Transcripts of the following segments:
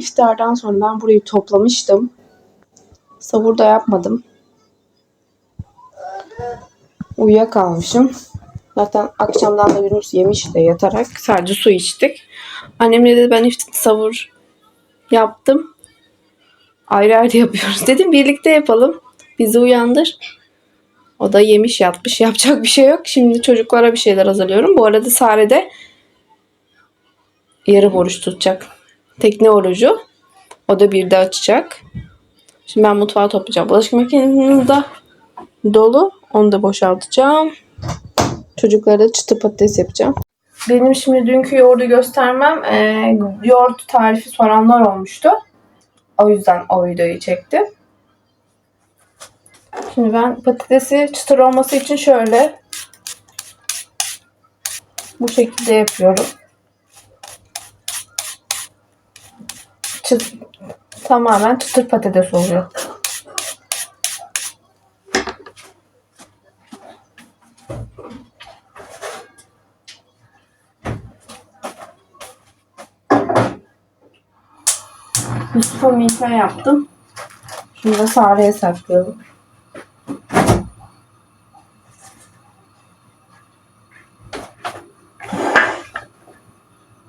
iftardan sonra ben burayı toplamıştım. Savur da yapmadım. Uyuyakalmışım. Zaten akşamdan da Yunus yemiş de yatarak sadece su içtik. Annemle de ben iftar savur yaptım. Ayrı ayrı yapıyoruz. Dedim birlikte yapalım. Bizi uyandır. O da yemiş yatmış. Yapacak bir şey yok. Şimdi çocuklara bir şeyler hazırlıyorum. Bu arada Sare de yarım oruç tutacak. Tekne orucu. O da bir de açacak. Şimdi ben mutfağı toplayacağım. Bulaşık makinemiz de dolu. Onu da boşaltacağım. Çocuklara da çıtır patates yapacağım. Benim şimdi dünkü yoğurdu göstermem e, yoğurt tarifi soranlar olmuştu. O yüzden o videoyu çektim. Şimdi ben patatesi çıtır olması için şöyle bu şekilde yapıyorum. Çıt, tamamen çıtır patates oluyor. Yusuf'a milföy yaptım. Şimdi de Sare'ye saklıyorum.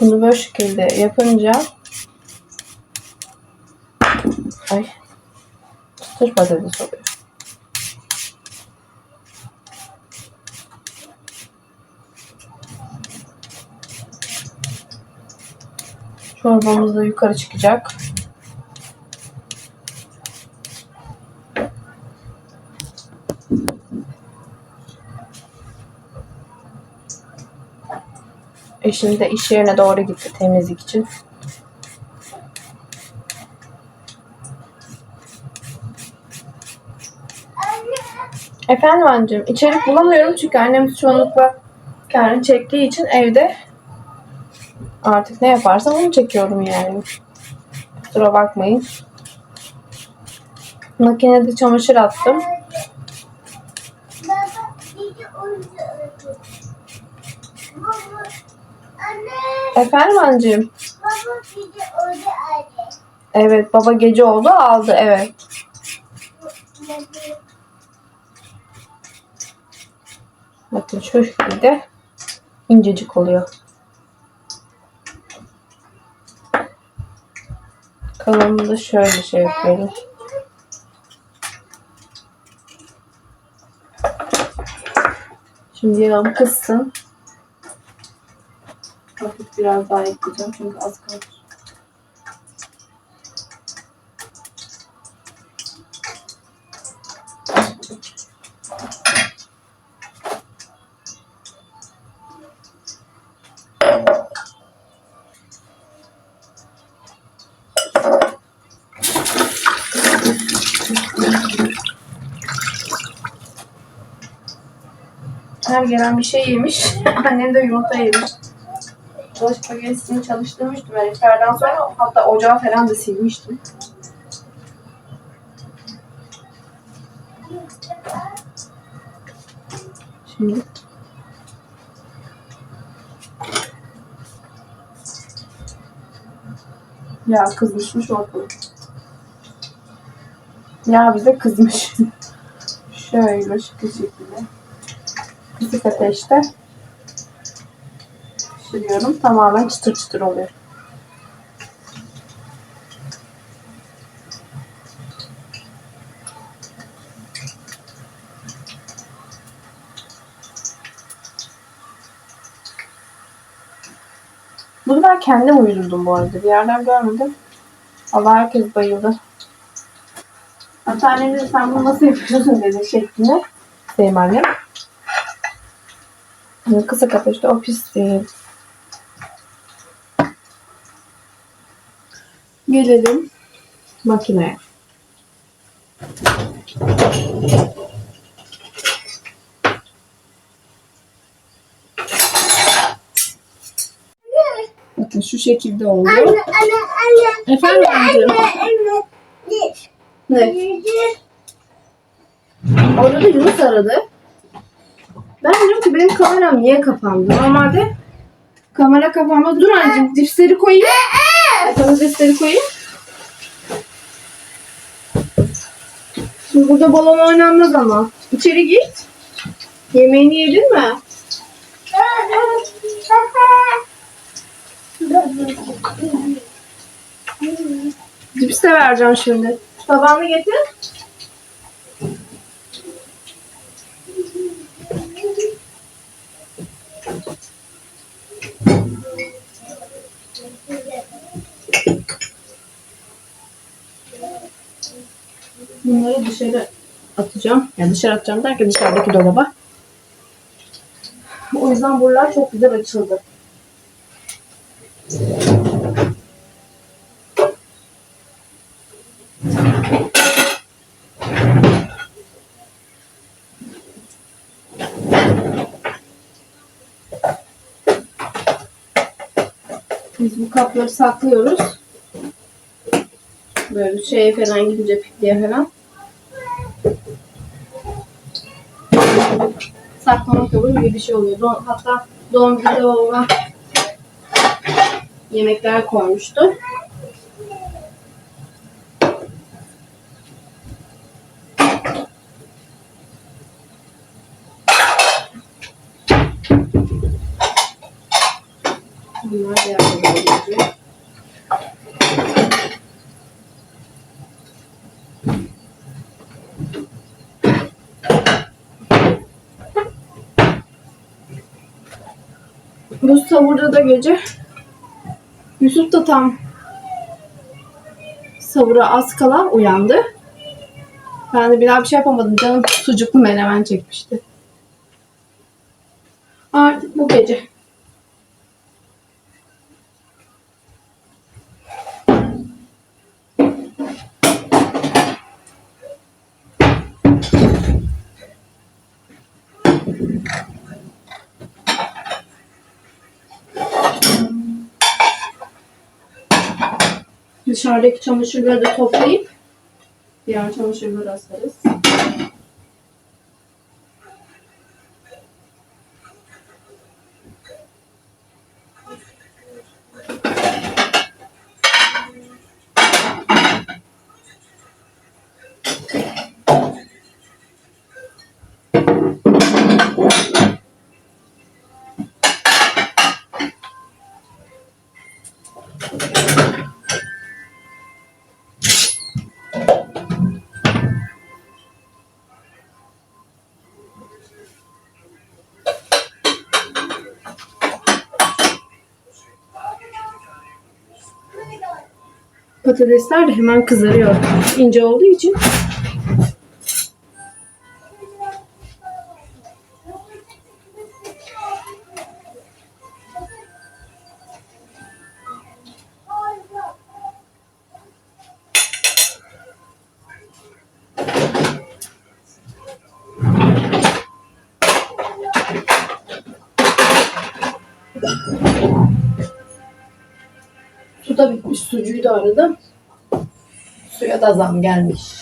Bunu böyle şekilde yapınca ay çıtır patates oluyor. Çorbamız da yukarı çıkacak. Eşim de iş yerine doğru gitti temizlik için. Efendim anneciğim, içerik bulamıyorum çünkü annem çoğunlukla kendi çektiği için evde artık ne yaparsam onu çekiyorum yani. Kusura bakmayın. Makinede çamaşır attım. Efendim anneciğim. baba gece. Evet baba gece oldu aldı evet. Bakın şu şekilde incecik oluyor. Kalanını da şöyle şey yapıyorum. Şimdi yağım kızsın. Hafif biraz daha ekleyeceğim çünkü az kalmış. Her gelen bir şey yemiş. Annem de yumurta yemiş. Bulaşık makinesini çalıştırmıştım ben iftardan sonra. Hatta ocağı falan da silmiştim. Şimdi Ya kızmışmış ortalık. Ya bize kızmış. Şöyle şu şekilde. Kısık ateşte pişiriyorum. Tamamen çıtır çıtır oluyor. Bunu ben kendim uydurdum bu arada. Bir yerden görmedim. Allah herkes bayıldı. Hatta annem dedi sen bunu nasıl yapıyorsun dedi şeklinde. Annem. Yani kısık ateşte o pişti. Gelelim makineye. Bakın şu şekilde oldu. Anne anne anne. Efendim anneciğim? Anne. Ne? Ne? Orada da Yunus aradı. Ben diyorum ki benim kameram niye kapandı? Normalde kamera kapanmaz. Dur anneciğim dipsleri koyayım. Patatesleri koyayım. Şimdi burada balon oynanmaz ama. İçeri git. Yemeğini yedin mi? Cips de vereceğim şimdi. Tabağını getir. Bunları dışarı atacağım. Yani dışarı atacağım derken dışarıdaki dolaba. O yüzden buralar çok güzel açıldı. Biz bu kapları saklıyoruz. Böyle şeye falan gidince pikniğe falan. Saklama kabı gibi bir şey oluyor. Don- hatta doğum günü babama yemekler koymuştu. Bunlar diğer dolaba gidiyor. Bu savurda da gece Yusuf da tam savura az kala uyandı. Ben de bir daha bir şey yapamadım. Canım sucuklu menemen çekmişti. Artık bu gece. Dışarıdaki çamaşırları da toplayıp diğer çamaşırları asarız. Patatesler de hemen kızarıyor. İnce olduğu için. Sucuğu da aradım. Suya da zam gelmiş.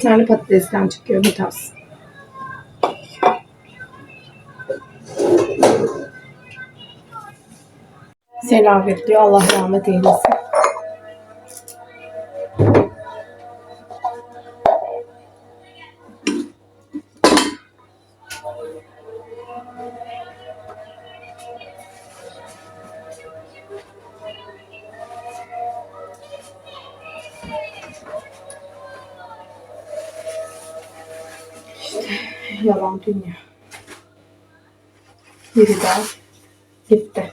bu tane patatesten çıkıyor bir tas. Selam veriliyor. Allah rahmet eylesin. Yalan dünya. Biri daha gitti.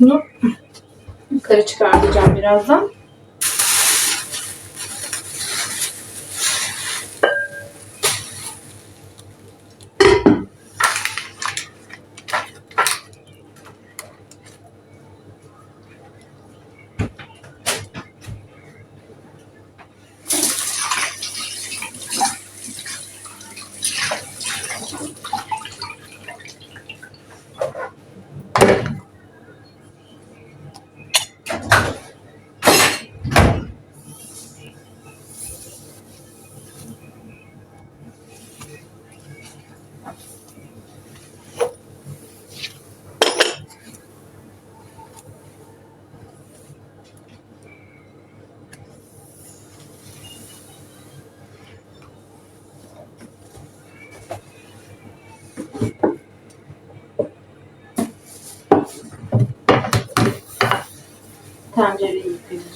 Bunu yukarı çıkartacağım birazdan.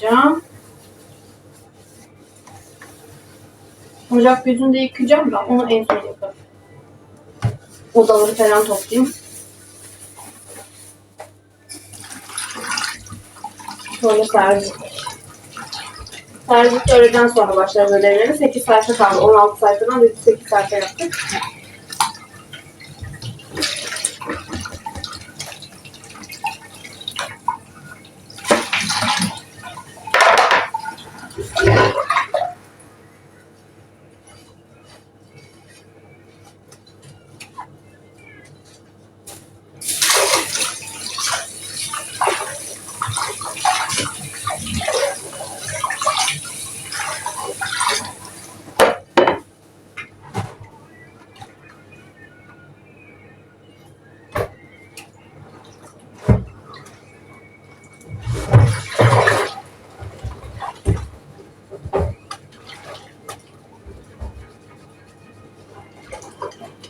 Yıkayacağım. Ocak yüzünde yıkayacağım da onu en son yaparım. Odaları falan toplayayım. Sonra servis. Servis öğleden sonra başlar ödevleri. 8 sayfa kaldı. 16 sayfadan biz 8 sayfa yaptık.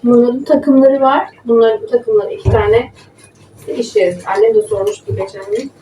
Bunların takımları var. Bunların takımları iki tane iş yerinde. Annem de sormuştu geçen gün.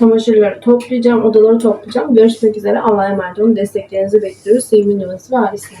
Çamaşırları toplayacağım, odaları toplayacağım. Görüşmek üzere. Allah'a emanet olun. Desteklerinizi bekliyoruz. Sevimli ve ailesi.